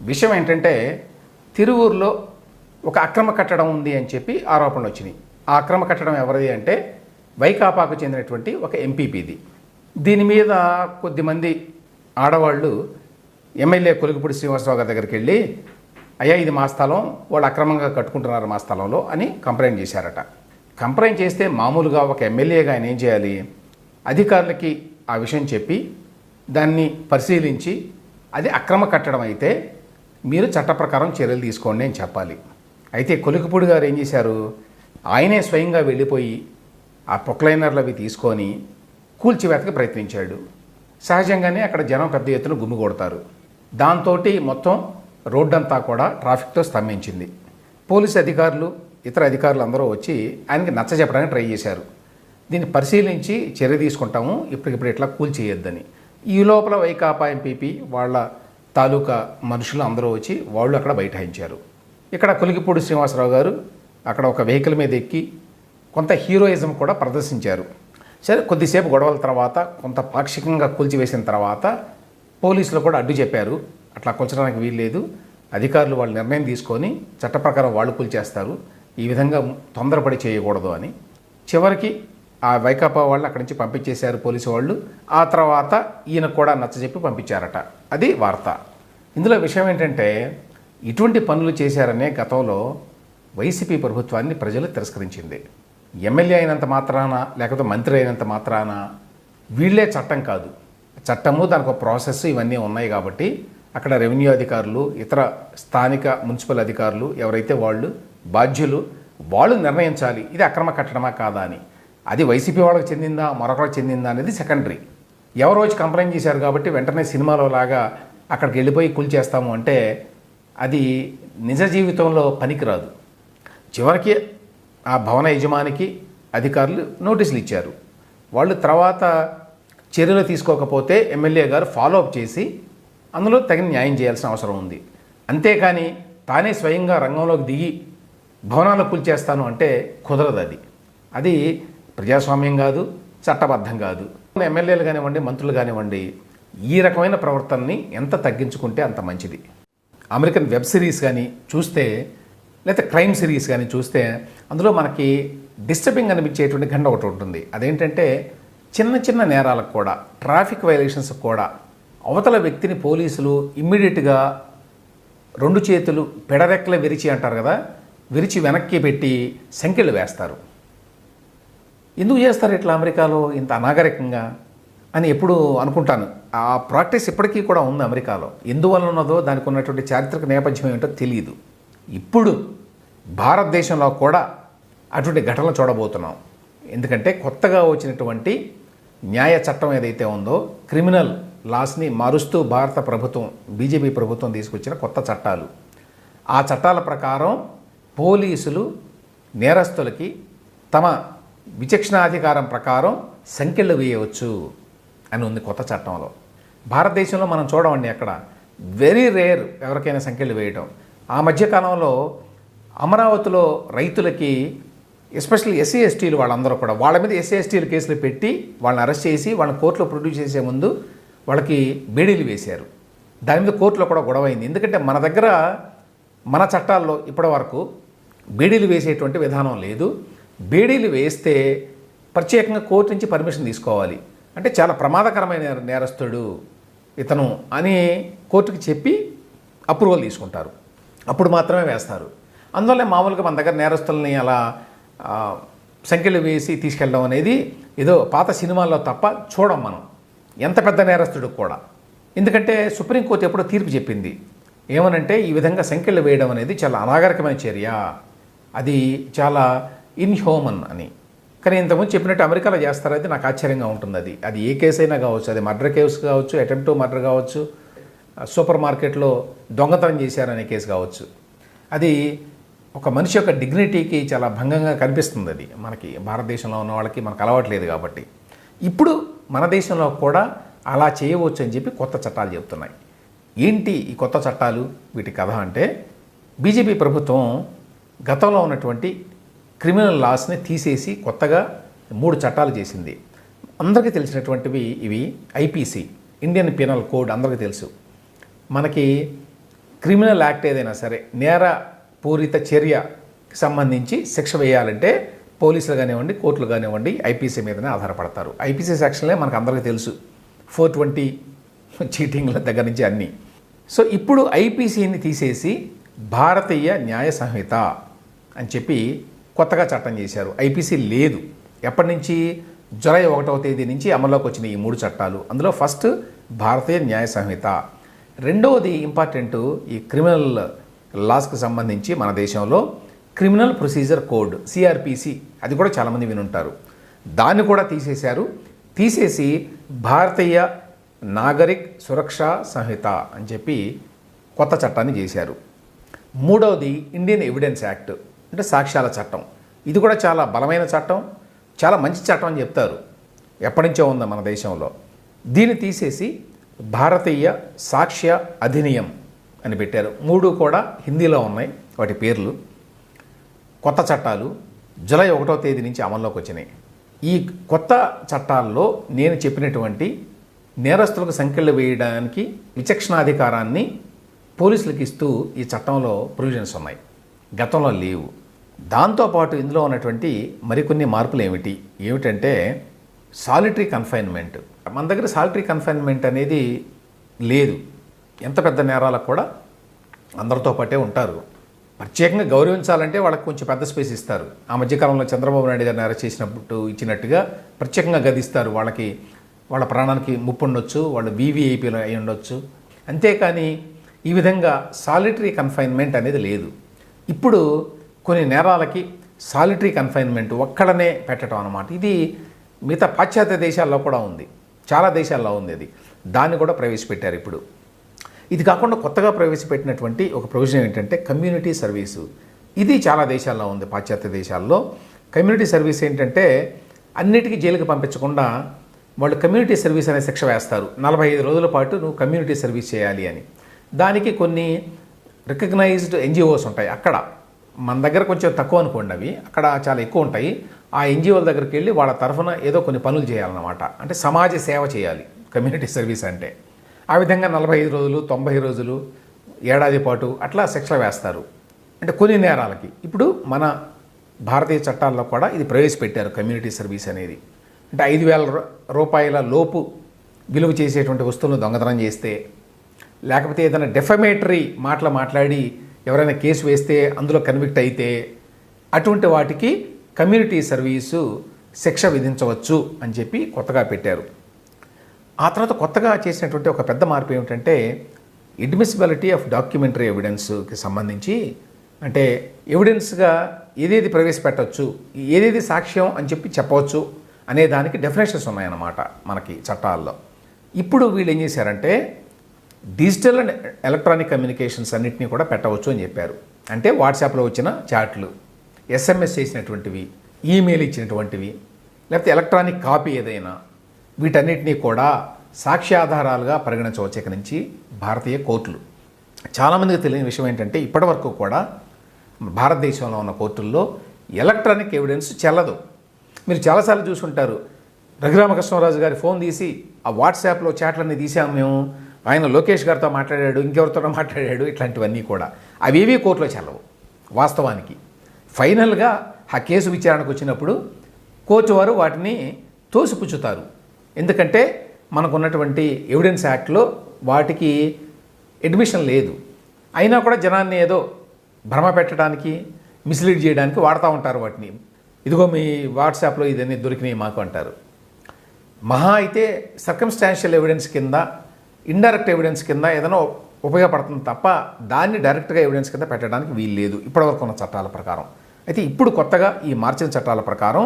విషయం ఏంటంటే తిరువూరులో ఒక అక్రమ కట్టడం ఉంది అని చెప్పి ఆరోపణలు వచ్చినాయి. ఆ అక్రమ కట్టడం ఎవరిది అంటే వైకాపాకు చెందినటువంటి ఒక ఎంపీపీది. దీని మీద కొద్దిమంది ఆడవాళ్ళు ఎమ్మెల్యే కొలుగుపూడి శ్రీనివాసరావు గారి దగ్గరికి వెళ్ళి అయ్యా ఇది మా స్థలం వాళ్ళు అక్రమంగా కట్టుకుంటున్నారు మా స్థలంలో అని కంప్లైంట్ చేశారట. కంప్లైంట్ చేస్తే మామూలుగా ఒక ఎమ్మెల్యేగా ఆయన ఏం చేయాలి? అధికారులకి ఆ విషయం చెప్పి దాన్ని పరిశీలించి అది అక్రమ కట్టడం అయితే మీరు చట్ట ప్రకారం చర్యలు తీసుకోండి అని చెప్పాలి. అయితే కొలికపూడి గారు ఏం చేశారు? ఆయనే స్వయంగా వెళ్ళిపోయి ఆ ప్రొక్లైనర్లు అవి తీసుకొని కూల్చివేతకు ప్రయత్నించాడు. సహజంగానే అక్కడ జనం పెద్ద ఎత్తున గుమ్మి కొడతారు. దాంతో మొత్తం రోడ్డంతా కూడా ట్రాఫిక్తో స్తంభించింది. పోలీసు అధికారులు ఇతర అధికారులు అందరూ వచ్చి ఆయనకి నచ్చ చెప్పడానికి ట్రై చేశారు. దీన్ని పరిశీలించి చర్య తీసుకుంటాము ఇప్పటికిప్పుడు ఇట్లా కూల్ చేయొద్దని ఈ లోపల వైకాపా ఎంపీపీ వాళ్ళ తాలూకా మనుషులు అందరూ వచ్చి వాళ్ళు అక్కడ బైఠాయించారు. ఇక్కడ కొలిగిపూడి శ్రీనివాసరావు గారు అక్కడ ఒక వెహికల్ మీద ఎక్కి కొంత హీరోయిజం కూడా ప్రదర్శించారు. సరే కొద్దిసేపు గొడవల తర్వాత కొంత పాక్షికంగా కూల్చివేసిన తర్వాత పోలీసులు కూడా అడ్డు చెప్పారు. అట్లా కూల్చడానికి వీల్లేదు. అధికారులు వాళ్ళు నిర్ణయం తీసుకొని చట్ట ప్రకారం వాళ్ళు కూల్చేస్తారు. ఈ విధంగా తొందరపడి చేయకూడదు అని. చివరికి ఆ వైకాపా వాళ్ళు అక్కడి నుంచి పంపించేశారు పోలీసు వాళ్ళు. ఆ తర్వాత ఈయన కూడా నచ్చజెప్పి పంపించారట. అది వార్త. ఇందులో విషయం ఏంటంటే ఇటువంటి పనులు చేశారనే గతంలో వైసీపీ ప్రభుత్వాన్ని ప్రజలు తిరస్కరించింది. ఎమ్మెల్యే అయినంత మాత్రాన లేకపోతే మంత్రి అయినంత మాత్రాన వీళ్ళే చట్టం కాదు. చట్టము దానికి ఒక ప్రాసెస్ ఇవన్నీ ఉన్నాయి కాబట్టి అక్కడ రెవెన్యూ అధికారులు ఇతర స్థానిక మున్సిపల్ అధికారులు ఎవరైతే వాళ్ళు బాధ్యులు వాళ్ళు నిర్ణయించాలి. ఇది అక్రమ కట్టడమా కాదా అని. అది వైసీపీ వాళ్ళకి చెందిందా మరొకరికి చెందిందా అనేది సెకండరీ. ఎవరో వచ్చి కంప్లైంట్ చేశారు కాబట్టి వెంటనే సినిమాలో లాగా అక్కడికి వెళ్ళిపోయి కూల్చేస్తాము అంటే అది నిజ జీవితంలో పనికిరాదు. చివరికి ఆ భవన యజమానికి అధికారులు నోటీసులు ఇచ్చారు. వాళ్ళు తర్వాత చర్యలు తీసుకోకపోతే ఎమ్మెల్యే గారు ఫాలో అప్ చేసి అందులో తగిన న్యాయం చేయాల్సిన అవసరం ఉంది. అంతేకాని తానే స్వయంగా రంగంలోకి దిగి భవనాలు కూల్చేస్తాను అంటే కుదరదు అది. అది ప్రజాస్వామ్యం కాదు చట్టబద్ధం కాదు. ఎమ్మెల్యేలు కానివ్వండి మంత్రులు కానివ్వండి ఈ రకమైన ప్రవర్తనని ఎంత తగ్గించుకుంటే అంత మంచిది. అమెరికన్ వెబ్ సిరీస్ కానీ చూస్తే లేకపోతే క్రైమ్ సిరీస్ కానీ చూస్తే అందులో మనకి డిస్టర్బింగ్ అనిపించేటువంటి గండ ఒకటి ఉంటుంది. అదేంటంటే చిన్న చిన్న నేరాలకు కూడా ట్రాఫిక్ వైలేషన్స్ కూడా అవతల వ్యక్తిని పోలీసులు ఇమ్మీడియట్గా రెండు చేతులు పెడరెక్కల విరిచి అంటారు కదా విరిచి వెనక్కి పెట్టి సంఖ్యలు వేస్తారు. ఎందుకు చేస్తారు ఇట్లా అమెరికాలో ఇంత అనాగరికంగా? అని ఎప్పుడు అనుకుంటాను. ఆ ప్రాక్టీస్ ఇప్పటికీ కూడా ఉంది అమెరికాలో. ఎందువల్ల ఉన్నదో దానికి ఉన్నటువంటి చారిత్రక నేపథ్యం ఏంటో తెలియదు. ఇప్పుడు భారతదేశంలో కూడా అటువంటి ఘటనలు చూడబోతున్నాం. ఎందుకంటే కొత్తగా వచ్చినటువంటి న్యాయ చట్టం ఏదైతే ఉందో క్రిమినల్ లాస్ని మారుస్తూ భారత ప్రభుత్వం బీజేపీ ప్రభుత్వం తీసుకొచ్చిన కొత్త చట్టాలు. ఆ చట్టాల ప్రకారం పోలీసులు నేరస్తులకి తమ విచక్షణాధికారం ప్రకారం సంఖ్యలు వేయవచ్చు. అని ఉంది కొత్త చట్టంలో. భారతదేశంలో మనం చూడమండి అక్కడ వెరీ రేర్ ఎవరికైనా సంఖ్యలు వేయటం. ఆ మధ్యకాలంలో అమరావతిలో రైతులకి ఎస్పెషల్లీ ఎస్సీ ఎస్టీలు వాళ్ళందరూ కూడా వాళ్ళ మీద ఎస్సీ ఎస్టీలు కేసులు పెట్టి వాళ్ళని అరెస్ట్ చేసి వాళ్ళని కోర్టులో ప్రొడ్యూస్ చేసే ముందు వాళ్ళకి బేడీలు వేశారు. దాని మీద కోర్టులో కూడా గొడవ అయింది ఎందుకంటే మన దగ్గర మన చట్టాల్లో ఇప్పటి వరకు బేడీలు వేసేటువంటి విధానం లేదు. బేడీలు వేస్తే ప్రత్యేకంగా కోర్టు నుంచి పర్మిషన్ తీసుకోవాలి. అంటే చాలా ప్రమాదకరమైన నేరస్తుడు ఇతను అని కోర్టుకి చెప్పి అప్రూవల్ తీసుకుంటారు. అప్పుడు మాత్రమే వేస్తారు. అందువల్ల మామూలుగా మన దగ్గర నేరస్తుల్ని అలా సంఖ్యలు వేసి తీసుకెళ్ళడం అనేది ఏదో పాత సినిమాల్లో తప్ప చూడం మనం. ఎంత పెద్ద నేరస్తుడు కూడా. ఎందుకంటే సుప్రీంకోర్టు ఎప్పుడో తీర్పు చెప్పింది. ఏమనంటే ఈ విధంగా సంఖ్యలు వేయడం అనేది చాలా అనాగరికమైన చర్య. అది చాలా ఇన్హ్యూమన్ అని. కానీ ఇంతకుముందు చెప్పినట్టు అమెరికాలో చేస్తారు అది నాకు ఆశ్చర్యంగా ఉంటుంది అది అది ఏ కేసు అయినా కావచ్చు అది మర్డర్ కేసు కావచ్చు అటెంప్ట్ మర్డర్ కావచ్చు సూపర్ మార్కెట్లో దొంగతనం చేశారనే కేసు కావచ్చు. అది ఒక మనిషి యొక్క డిగ్నిటీకి చాలా భంగంగా కనిపిస్తుంది అది మనకి భారతదేశంలో ఉన్న వాళ్ళకి మనకు అలవాట్లేదు కాబట్టి. ఇప్పుడు మన దేశంలో కూడా అలా చేయవచ్చు అని చెప్పి కొత్త చట్టాలు చెబుతున్నాయి ఏంటి ఈ కొత్త చట్టాలు? వీటి కథ అంటే బీజేపీ ప్రభుత్వం గతంలో ఉన్నటువంటి క్రిమినల్ లాస్ని తీసేసి కొత్తగా మూడు చట్టాలు చేసింది. అందరికీ తెలిసినటువంటివి ఇవి. ఐపీసీ ఇండియన్ పీనల్ కోడ్ అందరికీ తెలుసు. మనకి క్రిమినల్ యాక్ట్ ఏదైనా సరే నేర పూరిత చర్యకి సంబంధించి శిక్ష వేయాలంటే పోలీసులు కానివ్వండి కోర్టులు కానివ్వండి ఐపీసీ మీదనే ఆధారపడతారు. ఐపీసీ సెక్షన్లే మనకు అందరికీ తెలుసు. ఫోర్ ట్వంటీ చీటింగ్ల దగ్గర నుంచి అన్నీ. సో ఇప్పుడు ఐపీసీని తీసేసి భారతీయ న్యాయ సంహిత అని చెప్పి కొత్తగా చట్టం చేశారు. ఐపీసీ లేదు. ఎప్పటి నుంచి? జులై ఒకటవ తేదీ నుంచి అమల్లోకి వచ్చిన ఈ మూడు చట్టాలు. అందులో ఫస్ట్ భారతీయ న్యాయ సంహిత. రెండవది ఇంపార్టెంట్ ఈ క్రిమినల్ లాస్కి సంబంధించి మన దేశంలో క్రిమినల్ ప్రొసీజర్ కోడ్ సిఆర్పిసి. అది కూడా చాలామంది వినుంటారు. దాన్ని కూడా తీసేశారు. తీసేసి భారతీయ నాగరిక్ సురక్షా సంహిత అని చెప్పి కొత్త చట్టాన్ని చేశారు. మూడవది ఇండియన్ ఎవిడెన్స్ యాక్ట్. అంటే సాక్ష్యాల చట్టం. ఇది కూడా చాలా బలమైన చట్టం చాలా మంచి చట్టం అని చెప్తారు. ఎప్పటించో ఉంది మన దేశంలో. దీన్ని తీసేసి భారతీయ సాక్ష్య అధినియం అని పెట్టారు. మూడు కూడా హిందీలో ఉన్నాయి వాటి పేర్లు. కొత్త చట్టాలు జూలై ఒకటో తేదీ నుంచి అమల్లోకి వచ్చినాయి. ఈ కొత్త చట్టాల్లో నేను చెప్పినటువంటి నేరస్తులకు సంఖ్యలు వేయడానికి విచక్షణాధికారాన్ని పోలీసులకు ఇస్తూ ఈ చట్టంలో ప్రొవిజన్స్ ఉన్నాయి. గతంలో లేవు. దాంతోపాటు ఇందులో ఉన్నటువంటి మరికొన్ని మార్పులు ఏమిటి? ఏమిటంటే సాలిటరీ కన్ఫైన్మెంట్ మన దగ్గర సాలిటరీ కన్ఫైన్మెంట్ అనేది లేదు. ఎంత పెద్ద నేరాలకు కూడా అందరితో పాటే ఉంటారు. ప్రత్యేకంగా గౌరవించాలంటే వాళ్ళకి కొంచెం పెద్ద స్పేస్ ఇస్తారు. ఆ మధ్యకాలంలో చంద్రబాబు నాయుడు గారిని అరెస్ట్ చేసినప్పుడు ఇచ్చినట్టుగా ప్రత్యేకంగా గదిస్తారు. వాళ్ళకి వాళ్ళ ప్రాణానికి ముప్పు ఉండొచ్చు వాళ్ళు వీవీఐపీలు అయి ఉండొచ్చు. అంతేకాని ఈ విధంగా సాలిటరీ కన్ఫైన్మెంట్ అనేది లేదు. ఇప్పుడు కొన్ని నేరాలకి సాలిటరీ కన్ఫైన్మెంట్ ఒక్కడనే పెట్టడం అనమాట ఇది మిగతా పాశ్చాత్య దేశాల్లో కూడా ఉంది. చాలా దేశాల్లో ఉంది అది. దాన్ని కూడా ప్రవేశపెట్టారు ఇప్పుడు. ఇది కాకుండా కొత్తగా ప్రవేశపెట్టినటువంటి ఒక ప్రొవిజన్ ఏంటంటే కమ్యూనిటీ సర్వీసు ఇది చాలా దేశాల్లో ఉంది పాశ్చాత్య దేశాల్లో. కమ్యూనిటీ సర్వీస్ ఏంటంటే అన్నిటికీ జైలుకి పంపించకుండా వాళ్ళు కమ్యూనిటీ సర్వీస్ అనే శిక్ష వేస్తారు. నలభై ఐదు రోజుల పాటు నువ్వు కమ్యూనిటీ సర్వీస్ చేయాలి అని. దానికి కొన్ని రికగ్నైజ్డ్ ఎన్జిఓస్ ఉంటాయి. అక్కడ మన దగ్గర కొంచెం తక్కువ అనుకోండి అవి. అక్కడ చాలా ఎక్కువ ఉంటాయి. ఆ ఎన్జిఓల దగ్గరికి వెళ్ళి వాళ్ళ తరఫున ఏదో కొన్ని పనులు చేయాలన్నమాట. అంటే సమాజ సేవ చేయాలి. కమ్యూనిటీ సర్వీస్ అంటే. ఆ విధంగా నలభై ఐదు రోజులు తొంభై రోజులు ఏడాది పాటు అట్లా శిక్షలు వేస్తారు. అంటే కొన్ని నేరాలకి. ఇప్పుడు మన భారతీయ చట్టాల్లో కూడా ఇది ప్రవేశపెట్టారు కమ్యూనిటీ సర్వీస్ అనేది. అంటే ఐదు వేల రూపాయల లోపు విలువ చేసేటువంటి వస్తువులను దొంగతనం చేస్తే లేకపోతే ఏదైనా డెఫమేటరీ మాటలు మాట్లాడి ఎవరైనా కేసు వేస్తే అందులో కన్విక్ట్ అయితే అటువంటి వాటికి కమ్యూనిటీ సర్వీసు శిక్ష విధించవచ్చు అని చెప్పి కొత్తగా పెట్టారు. ఆ తర్వాత కొత్తగా చేసినటువంటి ఒక పెద్ద మార్పు ఏమిటంటే అడ్మిసిబిలిటీ ఆఫ్ డాక్యుమెంటరీ ఎవిడెన్స్కి సంబంధించి అంటే ఎవిడెన్స్గా ఏదేది ప్రవేశపెట్టవచ్చు ఏదేది సాక్ష్యం అని చెప్పి చెప్పవచ్చు అనే దానికి డెఫినేషన్స్ ఉన్నాయన్నమాట మనకి చట్టాల్లో. ఇప్పుడు వీళ్ళు ఏం చేశారంటే డిజిటల్ అండ్ ఎలక్ట్రానిక్ కమ్యూనికేషన్స్ అన్నింటినీ కూడా పెట్టవచ్చు అని చెప్పారు. అంటే వాట్సాప్లో వచ్చిన చాట్లు ఎస్ఎంఎస్ చేసినటువంటివి ఈమెయిల్ ఇచ్చినటువంటివి లేకపోతే ఎలక్ట్రానిక్ కాపీ ఏదైనా వీటన్నిటినీ కూడా సాక్ష్యాధారాలుగా పరిగణించవచ్చు ఇక నుంచి భారతీయ కోర్టులు. చాలామందికి తెలియని విషయం ఏంటంటే ఇప్పటివరకు కూడా భారతదేశంలో ఉన్న కోర్టుల్లో ఎలక్ట్రానిక్ ఎవిడెన్స్ చెల్లదు. మీరు చాలాసార్లు చూసుంటారు రఘురామకృష్ణరాజు గారి ఫోన్ తీసి ఆ వాట్సాప్లో చాట్లన్నీ తీసాము మేము ఆయన లోకేష్ గారితో మాట్లాడాడు ఇంకెవరితో మాట్లాడాడు ఇట్లాంటివన్నీ కూడా. అవేవి కోర్టులో చెల్లవు వాస్తవానికి. ఫైనల్గా ఆ కేసు విచారణకు వచ్చినప్పుడు కోర్టు వారు వాటిని తోసిపుచ్చుతారు. ఎందుకంటే మనకున్నటువంటి ఎవిడెన్స్ యాక్ట్లో వాటికి అడ్మిషన్ లేదు. అయినా కూడా జనాన్ని ఏదో భ్రమ పెట్టడానికి మిస్లీడ్ చేయడానికి వాడుతూ ఉంటారు వాటిని. ఇదిగో మీ వాట్సాప్లో ఇదన్నీ దొరికినాయి మాకు అంటారు. మహా అయితే సర్కమ్స్టాన్షియల్ ఎవిడెన్స్ కింద ఇండైరెక్ట్ ఎవిడెన్స్ కింద ఏదైనా ఉపయోగపడుతుంది తప్ప దాన్ని డైరెక్ట్గా ఎవిడెన్స్ కింద పెట్టడానికి వీలు లేదు. ఇప్పటివరకు ఉన్న చట్టాల ప్రకారం. అయితే ఇప్పుడు కొత్తగా ఈ మార్చిన చట్టాల ప్రకారం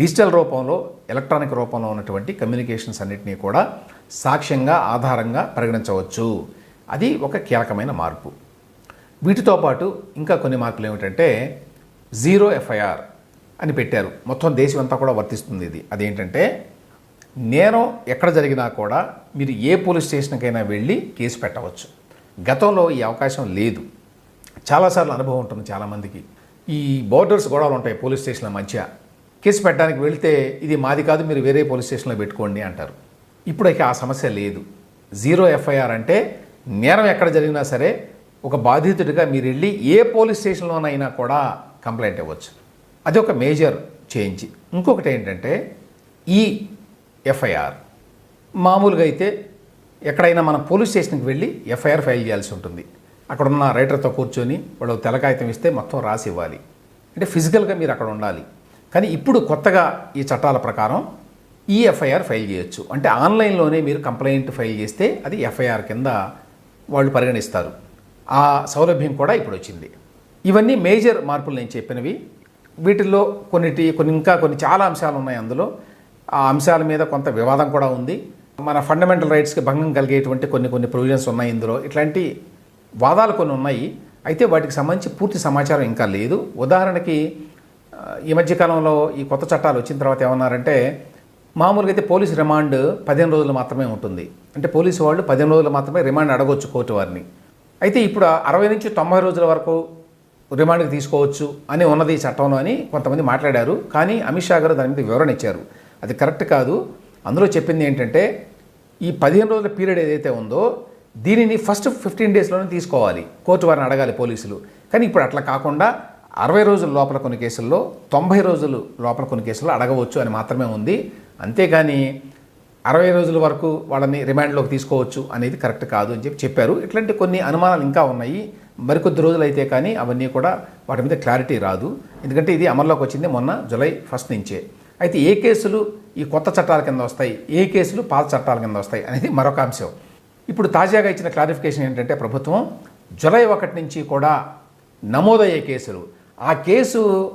డిజిటల్ రూపంలో ఎలక్ట్రానిక్ రూపంలో ఉన్నటువంటి కమ్యూనికేషన్స్ అన్నింటినీ కూడా సాక్ష్యంగా ఆధారంగా పరిగణించవచ్చు. అది ఒక కీలకమైన మార్పు. వీటితో పాటు ఇంకా కొన్ని మార్పులు ఏమిటంటే జీరో ఎఫ్ఐఆర్ అని పెట్టారు. మొత్తం దేశం అంతా కూడా వర్తిస్తుంది ఇది. అదేంటంటే నేరం ఎక్కడ జరిగినా కూడా మీరు ఏ పోలీస్ స్టేషన్కైనా వెళ్ళి కేసు పెట్టవచ్చు. గతంలో ఈ అవకాశం లేదు. చాలాసార్లు అనుభవం ఉంటుంది చాలామందికి ఈ బోర్డర్స్ గొడవలు ఉంటాయి పోలీస్ స్టేషన్ల మధ్య. కేసు పెట్టడానికి వెళితే ఇది మాది కాదు మీరు వేరే పోలీస్ స్టేషన్లో పెట్టుకోండి అంటారు. ఇప్పుడైతే ఆ సమస్య లేదు. జీరో ఎఫ్ఐఆర్ అంటే నేరం ఎక్కడ జరిగినా సరే ఒక బాధితుడిగా మీరు వెళ్ళి ఏ పోలీస్ స్టేషన్లోనైనా కూడా కంప్లైంట్ ఇవ్వచ్చు. అది ఒక మేజర్ చేంజ్. ఇంకొకటి ఏంటంటే ఈ ఎఫ్ఐఆర్. మామూలుగా అయితే ఎక్కడైనా మనం పోలీస్ స్టేషన్కి వెళ్ళి ఎఫ్ఐఆర్ ఫైల్ చేయాల్సి ఉంటుంది. అక్కడ ఉన్న రైటర్తో కూర్చొని వాళ్ళు తెలకాయితం ఇస్తే మొత్తం రాసి ఇవ్వాలి. అంటే ఫిజికల్గా మీరు అక్కడ ఉండాలి. కానీ ఇప్పుడు కొత్తగా ఈ చట్టాల ప్రకారం ఈ ఎఫ్ఐఆర్ ఫైల్ చేయొచ్చు. అంటే ఆన్లైన్లోనే మీరు కంప్లైంట్ ఫైల్ చేస్తే అది ఎఫ్ఐఆర్ కింద వాళ్ళు పరిగణిస్తారు. ఆ సౌలభ్యం కూడా ఇప్పుడు వచ్చింది. ఇవన్నీ మేజర్ మార్పులు నేను చెప్పినవి. వీటిల్లో కొన్నిటి కొన్ని ఇంకా కొన్ని చాలా అంశాలు ఉన్నాయి అందులో. ఆ అంశాల మీద కొంత వివాదం కూడా ఉంది. మన ఫండమెంటల్ రైట్స్కి భంగం కలిగేటువంటి కొన్ని కొన్ని ప్రొవిజన్స్ ఉన్నాయి ఇందులో. ఇట్లాంటి వాదాలు కొన్ని ఉన్నాయి. అయితే వాటికి సంబంధించి పూర్తి సమాచారం ఇంకా లేదు. ఉదాహరణకి ఈ మధ్యకాలంలో ఈ కొత్త చట్టాలు వచ్చిన తర్వాత ఏమన్నారంటే మామూలుగా అయితే పోలీస్ రిమాండ్ పదిహేను రోజులు మాత్రమే ఉంటుంది. అంటే పోలీసు వాళ్ళు పదిహేను రోజులు మాత్రమే రిమాండ్ అడగొచ్చు కోర్టు వారిని. అయితే ఇప్పుడు అరవై నుంచి తొంభై రోజుల వరకు రిమాండ్కి తీసుకోవచ్చు అని ఉన్నది ఈ చట్టంలో అని కొంతమంది మాట్లాడారు. కానీ అమిత్ షా గారు దాని మీద వివరణ ఇచ్చారు. అది కరెక్ట్ కాదు. అందులో చెప్పింది ఏంటంటే ఈ పదిహేను రోజుల పీరియడ్ ఏదైతే ఉందో దీనిని ఫస్ట్ ఫిఫ్టీన్ డేస్లోనే తీసుకోవాలి. కోర్టు వారిని అడగాలి పోలీసులు. కానీ ఇప్పుడు అట్లా కాకుండా అరవై రోజుల లోపల కొన్ని కేసుల్లో తొంభై రోజులు లోపల కొన్ని కేసుల్లో అడగవచ్చు అని మాత్రమే ఉంది. అంతేగాని అరవై రోజుల వరకు వాళ్ళని రిమాండ్లోకి తీసుకోవచ్చు అనేది కరెక్ట్ కాదు అని చెప్పి చెప్పారు. ఇట్లాంటి కొన్ని అనుమానాలు ఇంకా ఉన్నాయి. మరికొద్ది రోజులు అయితే కానీ అవన్నీ కూడా వాటి మీద క్లారిటీ రాదు. ఎందుకంటే ఇది అమల్లోకి వచ్చింది మొన్న జూలై ఫస్ట్ నుంచే. అయితే ఏ కేసులు ఈ కొత్త చట్టాల కింద వస్తాయి? ఏ కేసులు పాత చట్టాల కింద వస్తాయి? అనేది మరొక అంశం. ఇప్పుడు తాజాగా ఇచ్చిన క్లారిఫికేషన్ ఏంటంటే ప్రభుత్వం జూలై ఒకటి నుంచి కూడా నమోదయ్యే కేసులు. ఆ కేసు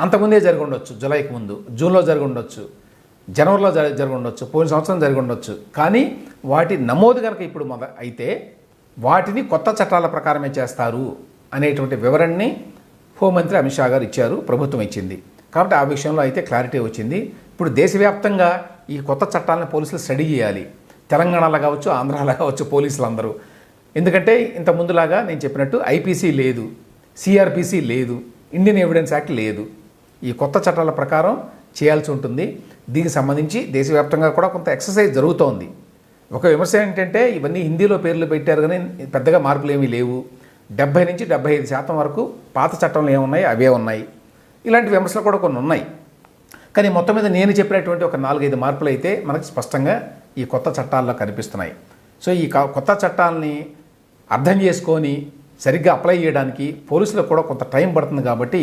అంతకుముందే జరిగి ఉండొచ్చు. జులైకి ముందు. జూన్లో జరిగి ఉండొచ్చు. జనవరిలో జరి జరిగి ఉండొచ్చు. పోయిన సంవత్సరం జరిగి ఉండొచ్చు. కానీ వాటి నమోదు కనుక ఇప్పుడు మొద అయితే వాటిని కొత్త చట్టాల ప్రకారమే చేస్తారు అనేటువంటి వివరణని హోంమంత్రి అమిత్ షా గారు ఇచ్చారు. ప్రభుత్వం ఇచ్చింది. కాబట్టి ఆ విషయంలో అయితే క్లారిటీ వచ్చింది. ఇప్పుడు దేశవ్యాప్తంగా ఈ కొత్త చట్టాలను పోలీసులు స్టడీ చేయాలి. తెలంగాణలో కావచ్చు ఆంధ్రాలో కావచ్చు పోలీసులు అందరూ ఎందుకంటే ఇంత ముందులాగా నేను చెప్పినట్టు ఐపీసీ లేదు సిఆర్పిసి లేదు ఇండియన్ ఎవిడెన్స్ యాక్ట్ లేదు. ఈ కొత్త చట్టాల ప్రకారం చేయాల్సి ఉంటుంది. దీనికి సంబంధించి దేశవ్యాప్తంగా కూడా కొంత ఎక్సర్సైజ్ జరుగుతోంది. ఒక విమర్శ ఏంటంటే ఇవన్నీ హిందీలో పేర్లు పెట్టారు కానీ పెద్దగా మార్పులు ఏమీ లేవు. డెబ్బై నుంచి డెబ్బై ఐదు శాతం వరకు పాత చట్టంలో ఏమున్నాయి? అవే ఉన్నాయి. ఇలాంటి విమర్శలు కూడా కొన్ని ఉన్నాయి. కానీ మొత్తం మీద నేను చెప్పినటువంటి ఒక నాలుగైదు మార్పులు అయితే మనకు స్పష్టంగా ఈ కొత్త చట్టాల్లో కనిపిస్తున్నాయి. సో ఈ క- కొత్త చట్టాలని అర్థం చేసుకొని సరిగ్గా అప్లై చేయడానికి పోలీసులకు కూడా కొంత టైం పడుతుంది కాబట్టి